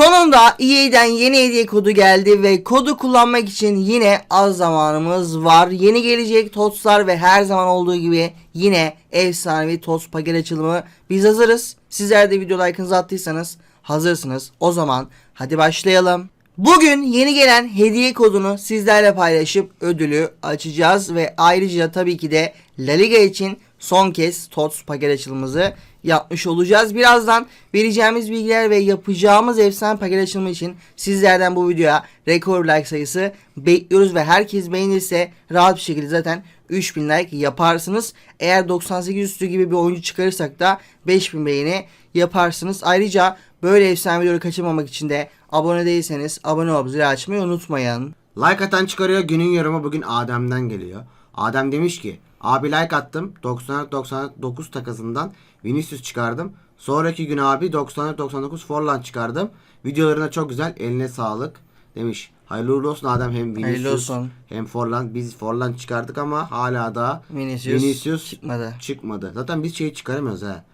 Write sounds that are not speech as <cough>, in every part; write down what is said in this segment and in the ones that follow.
Sonunda EA'den yeni hediye kodu geldi ve kodu kullanmak için yine az zamanımız var. Yeni gelecek TOTS'lar ve her zaman olduğu gibi yine efsanevi TOTS paket açılımı. Biz hazırız. Sizler de video like'ınızı attıysanız hazırsınız. O zaman hadi başlayalım. Bugün yeni gelen hediye kodunu sizlerle paylaşıp ödülü açacağız ve ayrıca tabii ki de La Liga için son kez TOTS paket açılımımızı yapmış olacağız. Birazdan vereceğimiz bilgiler ve yapacağımız efsane paket açılımı için sizlerden bu videoya rekor like sayısı bekliyoruz ve herkes beğenirse rahat bir şekilde zaten 3000 like yaparsınız. Eğer 98 üstü gibi bir oyuncu çıkarırsak da 5000 beğeni yaparsınız. Ayrıca böyle efsane videoları kaçırmamak için de abone değilseniz abone olup zil açmayı unutmayın. Like atan çıkarıyor günün yorumu bugün Adem'den geliyor. Adem demiş ki abi like attım 94-99 takasından Vinicius çıkardım. Sonraki gün abi 94-99 Forlan çıkardım. Videolarına çok güzel eline sağlık demiş. Hayırlı uğurlu olsun Adem hem Vinicius hem Forlan. Biz Forlan çıkardık ama hala da Vinicius, Vinicius çıkmadı. çıkmadı. Zaten biz şeyi çıkaramıyoruz ha.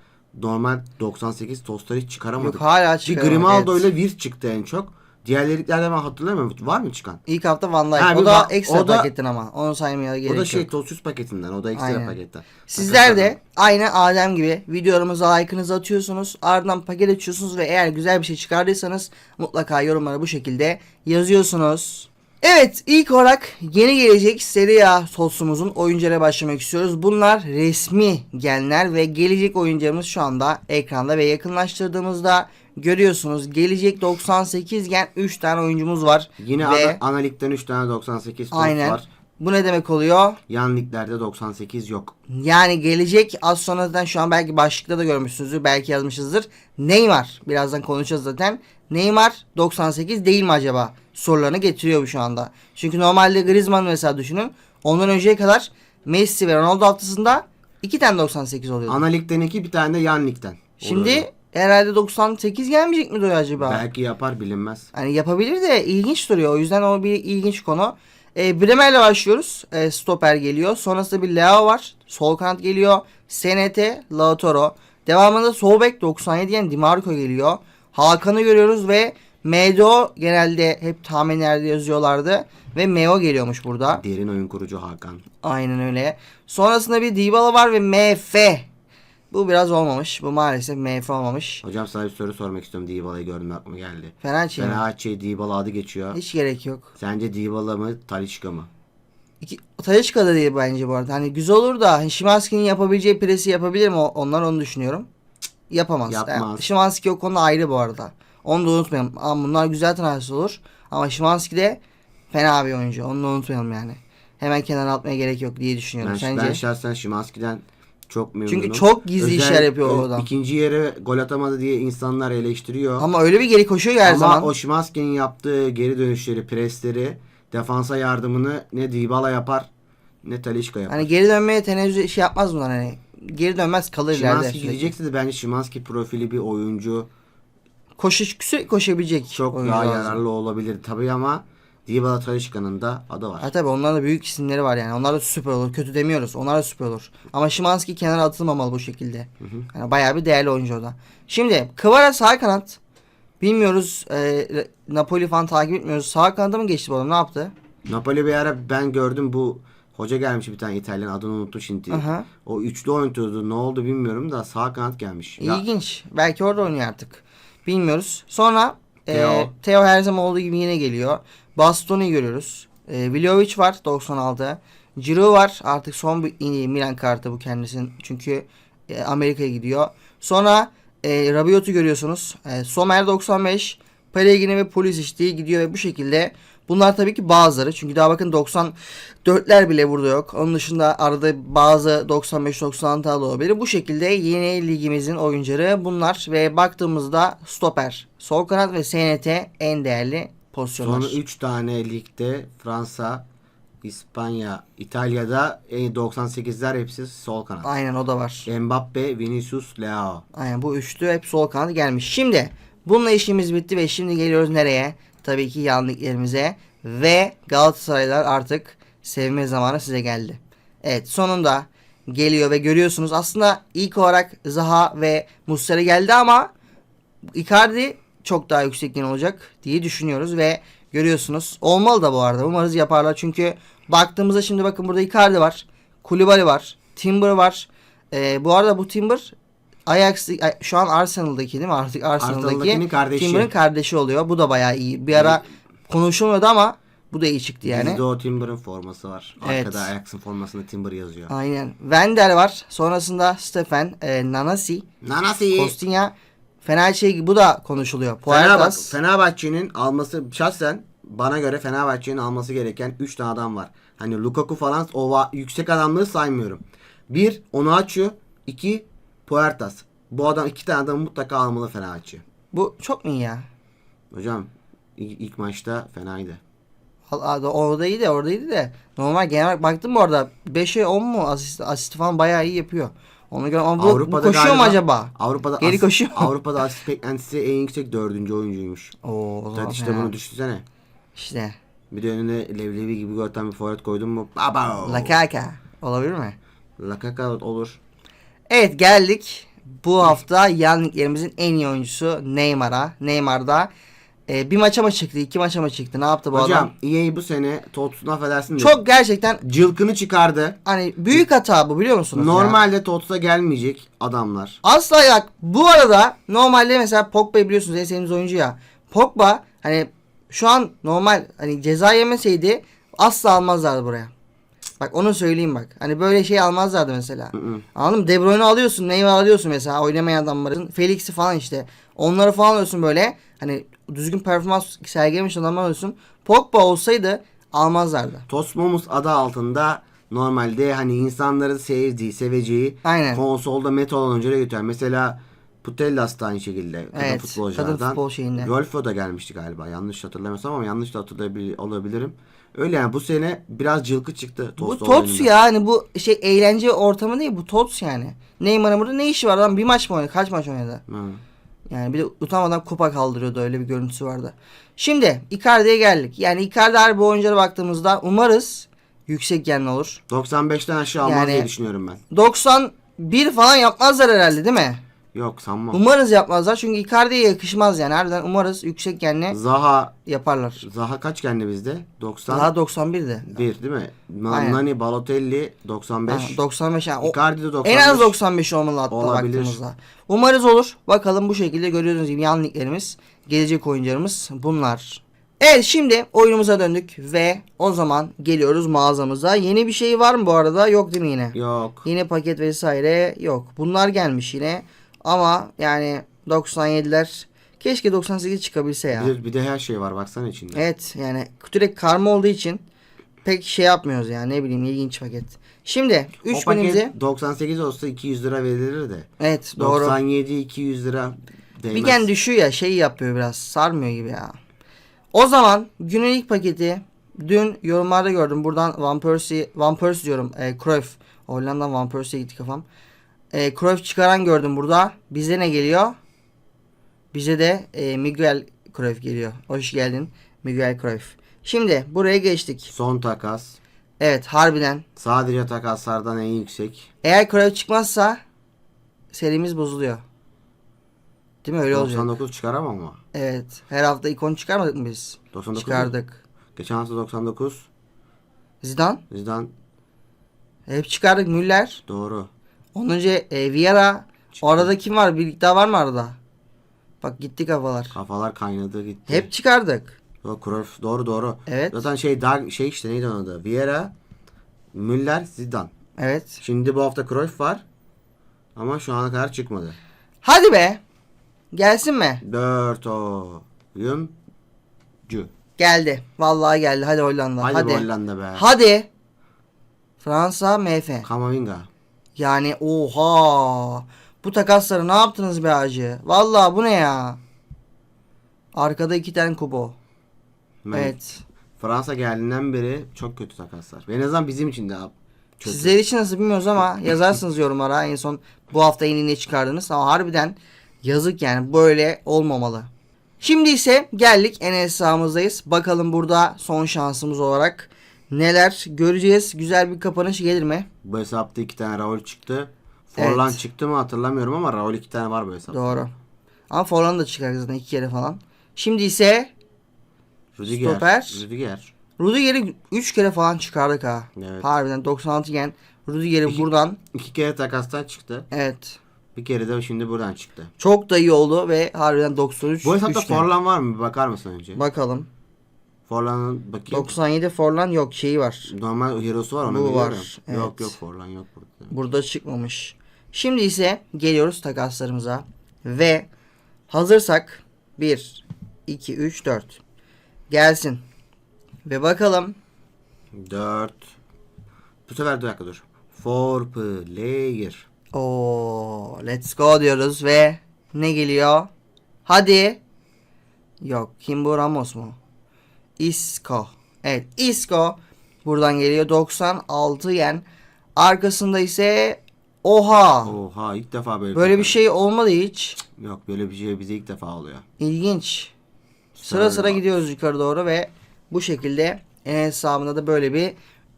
Normal 98 Tostları hiç çıkaramadık. Yok, hala Bir çıkaramadık, Grimaldo evet. ile Vir çıktı en çok. Diğerleriklerde ben hatırlamıyorum. Var mı çıkan? İlk hafta Van Dijk. Ha, o da ekstra o da- paketten ama. Onu saymaya gerek o da yok. şey Tosuz paketinden. O da ekstra Aynen. paketten. Sizler de aynı Adem gibi videolarımıza like'ınızı atıyorsunuz. Ardından paket açıyorsunuz ve eğer güzel bir şey çıkardıysanız mutlaka yorumlara bu şekilde yazıyorsunuz. Evet ilk olarak yeni gelecek Serie A sosumuzun oyunculara başlamak istiyoruz. Bunlar resmi genler ve gelecek oyuncularımız şu anda ekranda ve yakınlaştırdığımızda görüyorsunuz. Gelecek 98 gen 3 tane oyuncumuz var. Yine ve ana, ana ligden 3 tane 98 tost aynen. var. Bu ne demek oluyor? Yan liglerde 98 yok. Yani gelecek az sonradan şu an belki başlıkta da görmüşsünüzdür. Belki yazmışızdır. Neymar. Birazdan konuşacağız zaten. Neymar 98 değil mi acaba? Sorularını getiriyor bu şu anda. Çünkü normalde Griezmann mesela düşünün. Ondan önceye kadar Messi ve Ronaldo haftasında iki tane 98 oluyordu. Ana ligden 2 bir tane de yan ligden. Şimdi oluyordu. Herhalde 98 gelmeyecek mi Doya acaba? belki yapar bilinmez. Hani yapabilir de ilginç duruyor. O yüzden o bir ilginç konu. E, Bremer'le başlıyoruz. E, stoper geliyor. Sonrasında bir Leo var. Sol kanat geliyor. SNT, Lautaro. Devamında sol bek 97 yani Dimarco geliyor. Hakan'ı görüyoruz ve MDO genelde hep tahminlerde yazıyorlardı. Ve Meo geliyormuş burada. Derin oyun kurucu Hakan. Aynen öyle. Sonrasında bir Dybala var ve MF. Bu biraz olmamış. Bu maalesef MF olmamış. Hocam sana bir soru sormak istiyorum. Dybala'yı gördüm aklıma geldi. Fenerbahçe mi? Fenerbahçe Dybala adı geçiyor. Hiç gerek yok. Sence Dybala mı Talişka mı? İki, Talisca da değil bence bu arada. Hani güzel olur da hani Şimanski'nin yapabileceği presi yapabilir mi? Onlar onu düşünüyorum. Cık, yapamaz. Yapmaz. Yani Şimanski o konuda ayrı bu arada. Onu da unutmayalım. Ama bunlar güzel transfer olur. Ama Şimanski de fena bir oyuncu. Onu da unutmayalım yani. Hemen kenara atmaya gerek yok diye düşünüyorum. Ben, Sence? ben şahsen Şimanski'den çok memnunum. Çünkü çok gizli işler yapıyor o adam. İkinci yere gol atamadı diye insanlar eleştiriyor. Ama öyle bir geri koşuyor ki her Ama zaman. o Şimanski'nin yaptığı geri dönüşleri, presleri, defansa yardımını ne Dybala yapar ne Talişka yapar. Hani geri dönmeye tenezzül şey yapmaz bunlar hani. Geri dönmez kalır ileride. Şimanski gidecekse de bence Şimanski profili bir oyuncu Koşu, sürekli koşabilecek. çok daha lazım. yararlı olabilir tabii ama Dybala Talişka'nın da adı var. Ha tabii onların da büyük isimleri var yani. Onlar da süper olur. Kötü demiyoruz. Onlar da süper olur. Ama Şimanski kenara atılmamalı bu şekilde. Yani bayağı bir değerli oyuncu o da. Şimdi Kvara sağ kanat. Bilmiyoruz. E, Napoli falan takip etmiyoruz. Sağ kanada mı geçti bu adam? Ne yaptı? Napoli bir ara ben gördüm bu hoca gelmiş bir tane İtalyan adını unuttum şimdi. Aha. O üçlü oynatıyordu ne oldu bilmiyorum da sağ kanat gelmiş. Ya, İlginç. Belki orada oynuyor artık. Bilmiyoruz. Sonra Theo. Theo. Theo her zaman olduğu gibi yine geliyor. Bastoni görüyoruz. E, Vlahovic var 96. Giroud var. Artık son bir Milan kartı bu kendisinin. Çünkü e, Amerika'ya gidiyor. Sonra e, Rabiot'u görüyorsunuz. E, Sommer 95. Pellegrini ve Pulisic diye gidiyor ve bu şekilde Bunlar tabii ki bazıları. Çünkü daha bakın 94'ler bile burada yok. Onun dışında arada bazı 95-96 olabilir. Bu şekilde yeni ligimizin oyuncuları bunlar. Ve baktığımızda stoper, sol kanat ve SNT en değerli pozisyonlar. Sonra 3 tane ligde Fransa, İspanya, İtalya'da en 98'ler hepsi sol kanat. Aynen o da var. Mbappe, Vinicius, Leao. Aynen bu üçlü hep sol kanat gelmiş. Şimdi bununla işimiz bitti ve şimdi geliyoruz nereye? Tabii ki yan liglerimize ve Galatasaraylar artık sevme zamanı size geldi. Evet sonunda geliyor ve görüyorsunuz aslında ilk olarak Zaha ve Muslera geldi ama Icardi çok daha yüksek yeni olacak diye düşünüyoruz ve görüyorsunuz. Olmalı da bu arada. Umarız yaparlar. Çünkü baktığımızda şimdi bakın burada Icardi var. Koulibaly var. Timber var. Ee, bu arada bu Timber Ajax şu an Arsenal'daki değil mi? Artık Arsenal'daki kardeşi. Timber'ın kardeşi oluyor. Bu da bayağı iyi. Bir ara konuşulmuyordu ama bu da iyi çıktı yani. Bizde o Timber'ın forması var. Evet. Arkada Ajax'ın formasında Timber yazıyor. Aynen. Wender var. Sonrasında Stefan, e, Nanasi, Nanasi. Kostinha. Fena şey bu da konuşuluyor. Puertas. Fenerbahçe'nin alması şahsen bana göre Fenerbahçe'nin alması gereken 3 tane adam var. Hani Lukaku falan o yüksek adamları saymıyorum. Bir onu açıyor. iki Puertas. Bu adam iki tane adam mutlaka almalı Fenerbahçe. Bu çok mu iyi ya? Hocam ilk, ilk maçta fenaydı. Orada iyi de orada iyiydi de. Normal genel olarak baktım bu arada 5'e 10 mu asist, asist falan bayağı iyi yapıyor. Ona göre ama bu, bu Avrupa'da koşuyor mu galiba- acaba? Avrupa'da Geri as- koşuyor mu? Avrupa'da asist beklentisi en yüksek dördüncü oyuncuymuş. Oo, o zaman işte bunu düşünsene. İşte. Bir de önüne Levlevi gibi atan bir forvet koydun mu? Baba. Lakaka. Olabilir mi? Lakaka olur. Evet geldik. Bu hafta yan liglerimizin en iyi oyuncusu Neymar'a. Neymar da e, bir maça mı çıktı? iki maça mı çıktı? Ne yaptı bu Hocam adam? EA bu sene Tots'un affedersin de Çok gerçekten cılkını çıkardı. hani büyük hata bu biliyor musunuz? Normalde Tots'a gelmeyecek adamlar. Asla bak bu arada normalde mesela Pogba'yı biliyorsunuz en sevdiğimiz oyuncu ya. Pogba hani şu an normal hani ceza yemeseydi asla almazlardı buraya. Bak onu söyleyeyim bak. Hani böyle şey almazlardı mesela. Anladın mı? De Bruyne alıyorsun. Neymar alıyorsun mesela. Oynamayan adamların. Felix'i falan işte. Onları falan alıyorsun böyle. Hani düzgün performans sergilemiş adamlar alıyorsun. Pogba olsaydı almazlardı. Tots Momus adı altında normalde hani insanların sevdiği, seveceği Aynen. konsolda meta olan oyunculara götüren. Mesela Putellas da aynı şekilde kadın Evet, futbolculardan. kadın futbol şeyinde. Rolfo da gelmişti galiba. Yanlış hatırlamıyorsam ama yanlış da hatırlayabilir olabilirim. Öyle yani bu sene biraz cılkı çıktı Bu Tots Tots olayında. ya hani bu şey eğlence ortamı değil bu Tots yani. Neymar'ın burada ne işi var adam bir maç mı oynadı kaç maç oynadı? Hı. Yani bir de utanmadan kupa kaldırıyordu öyle bir görüntüsü vardı. Şimdi Icardi'ye geldik. Yani Icardi harbi oyunculara baktığımızda umarız yüksek genli olur. 95'ten aşağı almaz Yani- diye düşünüyorum ben. 91 falan yapmazlar herhalde değil mi? Yok sanmam. Umarız yapmazlar çünkü Icardi'ye yakışmaz yani. Harbiden umarız yüksek genli Zaha yaparlar. Zaha kaç kendi bizde? 90. Daha 91'di. 1 değil mi? Aynen. Nani, Balotelli 95. Ha, 95 yani. O- Icardi de 95. en az 95 olmalı hatta Olabilir. baktığımızda. Umarız olur. Bakalım bu şekilde görüyorsunuz gibi yan liglerimiz, gelecek oyuncularımız bunlar. Evet şimdi oyunumuza döndük ve o zaman geliyoruz mağazamıza. Yeni bir şey var mı bu arada? Yok değil mi yine? Yok. Yeni paket vesaire yok. Bunlar gelmiş yine. Ama yani 97'ler keşke 98 çıkabilse ya. Bir, de- bir de her şey var baksana içinde. Evet yani direkt karma olduğu için pek şey yapmıyoruz yani ne bileyim ilginç paket. Şimdi o 3 paket binimizi 98 olsa 200 lira verilir de. evet doğru. 97 200 lira değmez. Gen düşüyor ya şey yapıyor biraz sarmıyor gibi ya. O zaman günün ilk paketi dün yorumlarda gördüm. Buradan Van Persie, Van Persie diyorum. E, Cruyff. Hollanda'dan Van Persie'ye gitti kafam. E, Cruyff çıkaran gördüm burada. Bize ne geliyor? Bize de e, Miguel Cruyff geliyor. Hoş geldin Miguel Cruyff. Şimdi buraya geçtik. Son takas. Evet harbiden. Sadece takaslardan en yüksek. Eğer Cruyff çıkmazsa serimiz bozuluyor. Değil mi öyle olacak? 99 çıkaramam ama. Evet. Her hafta ikon çıkarmadık mı biz? 99 Çıkardık. Geçen hafta 99. Zidane. Bizden Hep çıkardık. Müller. doğru. Ondan önce e, Vieira. Çıktı. Orada kim var? Bir daha var mı arada? Bak gitti kafalar. Kafalar kaynadı gitti. Hep çıkardık. Yok, Cruyff doğru doğru. Evet. Zaten şey daha şey işte neydi onun adı? Vieira, Müller, Zidane. Evet. Şimdi bu hafta Cruyff var. Ama şu ana kadar çıkmadı. Hadi be. Gelsin mi? 4 oyuncu. Geldi. Vallahi geldi. Hadi Hollanda. Hadi, Hadi. Hollanda be. Hadi. Fransa MF. Kamavinga. Yani oha. Bu takasları ne yaptınız be hacı? Vallahi bu ne ya? Arkada iki tane kubo. Ben- Evet. Fransa geldiğinden beri çok kötü takaslar. En azından bizim için de abi. Kötü. Sizler için nasıl bilmiyoruz ama <laughs> yazarsınız yorumlara en son bu hafta yeni ne çıkardınız ama harbiden yazık yani böyle olmamalı. Şimdi ise geldik en hesabımızdayız. Bakalım burada son şansımız olarak neler göreceğiz. Güzel bir kapanış gelir mi? Bu hesapta iki tane Raul çıktı. Forlan Evet. çıktı mı hatırlamıyorum ama Raul iki tane var bu hesapta. Doğru. Ama Forlan da çıkar zaten iki kere falan. Şimdi ise Rüdiger. Stoper. Rüdiger. Rudiger'i 3 kere falan çıkardık ha. Evet. Harbiden 96 gen Rudiger'i buradan İki kere takastan çıktı. evet Bir kere de şimdi buradan çıktı. çok da iyi oldu ve harbiden 93 Bu hesapta. Forlan var mı? Bir bakar mısın önce? Bakalım. Forlan'ın bakayım. 97 Forlan yok şeyi var. Normal hero'su var onu Bu biliyorum. var, evet. Yok yok Forlan yok burada. Burada çıkmamış. Şimdi ise geliyoruz takaslarımıza. Ve hazırsak 1, 2, 3, 4. Gelsin. Ve bakalım 4 Bu sefer bir dakika dur. For player. Oo, let's go diyoruz ve ne geliyor? Hadi. Yok, kim bu Ramos mu? Isco. Evet, Isco buradan geliyor 96 yen. Arkasında ise oha. Oha ilk defa böyle Böyle bir şey olmadı hiç. Yok böyle bir şey bize ilk defa oluyor. İlginç. Sıra sıra gidiyoruz yukarı doğru ve bu şekilde en hesabında da böyle bir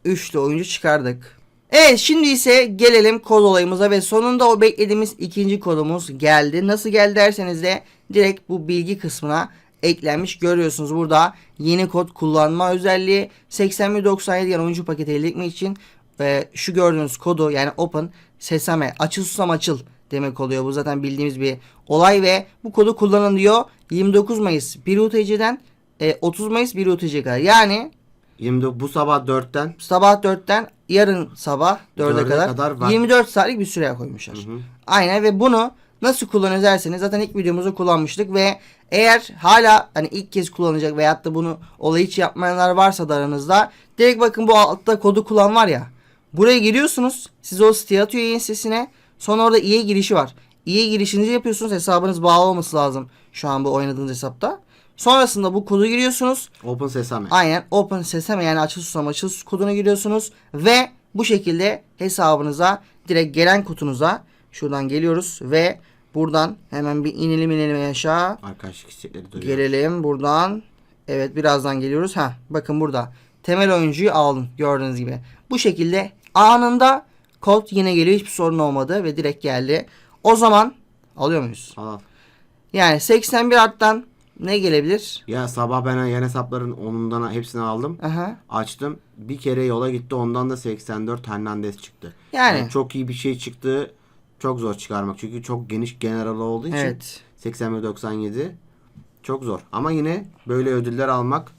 üçlü oyuncu çıkardık. Evet şimdi ise gelelim kod olayımıza ve sonunda o beklediğimiz ikinci kodumuz geldi. Nasıl geldi derseniz de direkt bu bilgi kısmına eklenmiş görüyorsunuz burada yeni kod kullanma özelliği 8197 yan oyuncu paketi elde etmek için ve şu gördüğünüz kodu yani open sesame açıl susam açıl demek oluyor. Bu zaten bildiğimiz bir olay ve bu kodu kullanın diyor 29 Mayıs 1 UTC'den e, 30 Mayıs 1 UTC'ye kadar. Yani 29 bu sabah 4'ten sabah 4'ten yarın sabah 4'e Dörde kadar, kadar var. 24 saatlik bir süre koymuşlar. Aynen ve bunu nasıl kullanıyoruz derseniz zaten ilk videomuzda kullanmıştık ve eğer hala hani ilk kez kullanacak veyahut da bunu olayı hiç yapmayanlar varsa da aranızda direkt bakın bu altta kodu kullan var ya buraya giriyorsunuz size o siteye atıyor yayın sitesine sonra orada EA girişi var. EA girişinizi yapıyorsunuz hesabınız bağlı olması lazım şu an bu oynadığınız hesapta. Sonrasında bu kodu giriyorsunuz. Open Sesame. Aynen Open Sesame yani açıl susam açıl sus kodunu giriyorsunuz ve bu şekilde hesabınıza direkt gelen kutunuza şuradan geliyoruz ve buradan hemen bir inelim inelim aşağı Arkadaşlık istekleri duruyor. gelelim buradan evet birazdan geliyoruz ha bakın burada temel oyuncuyu aldım gördüğünüz gibi bu şekilde anında kod yine geliyor hiçbir sorun olmadı ve direkt geldi o zaman alıyor muyuz Al. yani 81 arttan ne gelebilir Ya sabah ben yan hesapların onundan hepsini aldım. aha Açtım. Bir kere yola gitti. Ondan da 84 Hernandez çıktı. Yani. çok iyi bir şey çıktı. Çok zor çıkarmak. Çünkü çok geniş general olduğu için. evet 81-97 çok zor. Ama yine böyle ödüller almak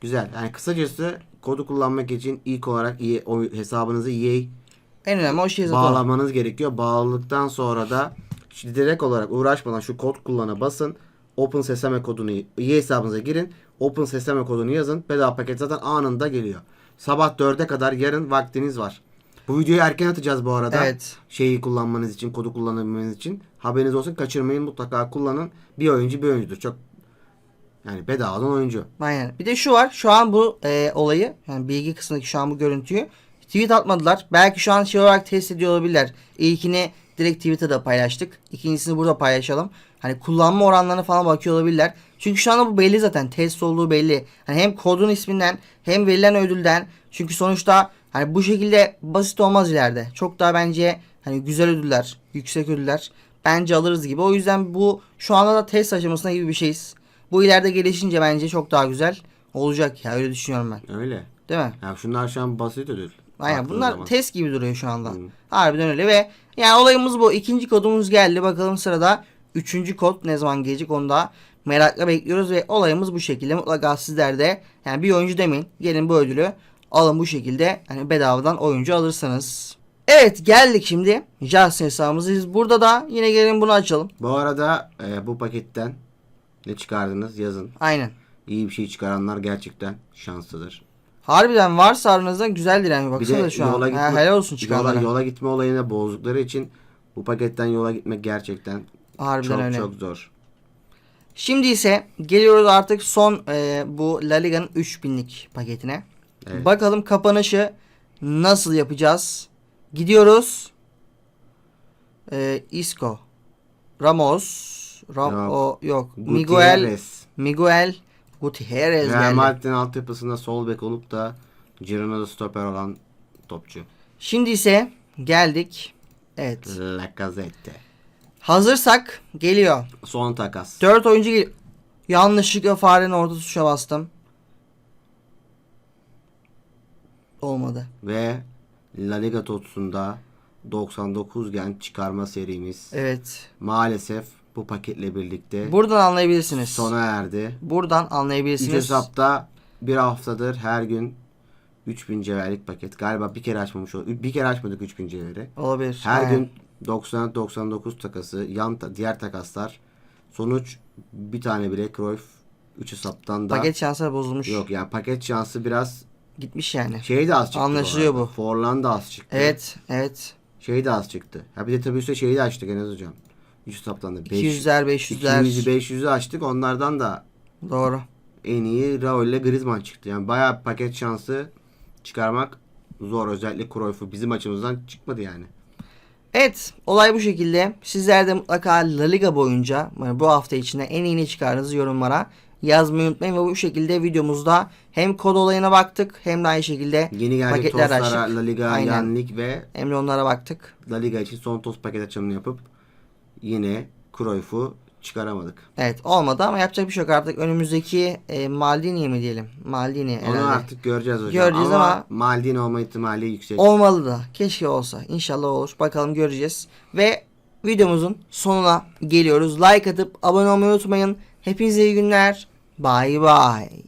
güzel. Yani kısacası kodu kullanmak için ilk olarak iyi o hesabınızı EA En önemli o şey bağlamanız gerekiyor. Bağladıktan sonra da şimdi direkt olarak uğraşmadan şu kod kullana basın. Open Sesame kodunu EA hesabınıza girin. Open Sesame kodunu yazın. Bedava paket zaten anında geliyor. Sabah 4'e kadar yarın vaktiniz var. Bu videoyu erken atacağız bu arada. Evet. Şeyi kullanmanız için, kodu kullanabilmeniz için. Haberiniz olsun kaçırmayın mutlaka kullanın. Bir oyuncu bir oyuncudur. Çok yani bedavadan oyuncu. Aynen. Bir de şu var. Şu an bu e, olayı yani bilgi kısmındaki şu an bu görüntüyü tweet atmadılar. Belki şu an şey olarak test ediyor olabilirler. İlkini direkt Twitter'da paylaştık. İkincisini burada paylaşalım. Hani kullanma oranlarına falan bakıyor olabilirler. Çünkü şu anda bu belli zaten. Test olduğu belli. Hani hem kodun isminden hem verilen ödülden. Çünkü sonuçta hani bu şekilde basit olmaz ileride. Çok daha bence hani güzel ödüller, yüksek ödüller bence alırız gibi. O yüzden bu şu anda da test aşamasında gibi bir şeyiz. Bu ileride gelişince bence çok daha güzel olacak ya öyle düşünüyorum ben. Öyle. Değil mi? Ya şunlar şu an basit ödül. Aynen Baktığın bunlar zaman. test gibi duruyor şu anda. Harbiden öyle ve yani olayımız bu. İkinci kodumuz geldi. Bakalım sırada üçüncü kod ne zaman gelecek onu da merakla bekliyoruz ve olayımız bu şekilde. Mutlaka sizler de yani bir oyuncu demeyin. Gelin bu ödülü alın bu şekilde. Hani bedavadan oyuncu alırsanız. Evet geldik şimdi. Justin hesabımızdayız. Burada da yine gelin bunu açalım. Bu arada e, bu paketten ne çıkardınız yazın. Aynen. İyi bir şey çıkaranlar gerçekten şanslıdır. Harbiden varsa aranızda güzeldir yani. Bir Baksana de şu an. yola Ha, gitme, helal olsun yola, çıkanlara. yola gitme olayını bozdukları için bu paketten yola gitmek gerçekten Harbiden çok öyle. çok zor. Şimdi ise geliyoruz artık son e, bu La Liga'nın 3000'lik paketine. Evet. Bakalım kapanışı nasıl yapacağız? Gidiyoruz. E, Isco. Ramos. Ram Yok. o yok. Miguel Gutierrez. Miguel Gutierrez Real geldi. Madrid'in altyapısında sol bek olup da Girona'da stoper olan topçu. Şimdi ise geldik. Evet. Lacazette. Hazırsak geliyor. Son takas. 4 oyuncu gel- Yanlışlıkla farenin orta tuşa bastım. Olmadı. Ve La Liga Tots'unda 99 gen çıkarma serimiz Evet. maalesef bu paketle birlikte Buradan anlayabilirsiniz. sona erdi. Buradan 3 anlayabilirsiniz. hesapta bir haftadır her gün 3000 cevherlik paket. Galiba bir kere açmamış ol. Bir kere açmadık 3000 cevheri. Olabilir. Her Aynen. gün 90 99 takası, yan ta- diğer takaslar. Sonuç bir tane bile Cruyff 3 hesaptan da paket şansları bozulmuş. yok yani paket şansı biraz Gitmiş yani. şey de az çıktı. Anlaşılıyor bu. Forlan da az çıktı. Evet, evet. Şey de az çıktı. Ha bir de tabii üstüne şeyi de açtık Enes hocam. 3 hesaptan da. 200'ler, 500'ler. 200'ü 500'ü açtık. Onlardan da Doğru. en iyi Raul ile Griezmann çıktı. Yani bayağı paket şansı çıkarmak zor. Özellikle Cruyff'u bizim açımızdan çıkmadı yani. Evet, olay bu şekilde. Sizler de mutlaka La Liga boyunca yani bu hafta içinde en iyi ne çıkardığınızı yorumlara yazmayı unutmayın ve bu şekilde videomuzda hem kod olayına baktık hem de aynı şekilde Yeni gelecek paketler açtık. La Liga, Aynen. Yan Lig ve Hem de onlara baktık. La Liga için son tost paket açılımını yapıp yine Cruyff'u çıkaramadık. Evet olmadı ama yapacak bir şey yok artık önümüzdeki e, Maldini mi diyelim? Maldini Onu herhalde. artık göreceğiz hocam. Göreceğiz ama, ama- Maldini olma ihtimali yüksek. Olmalı da. Keşke olsa. İnşallah olur. Bakalım göreceğiz. Ve videomuzun sonuna geliyoruz. Like atıp abone olmayı unutmayın. Hepinize iyi günler. Bye bye.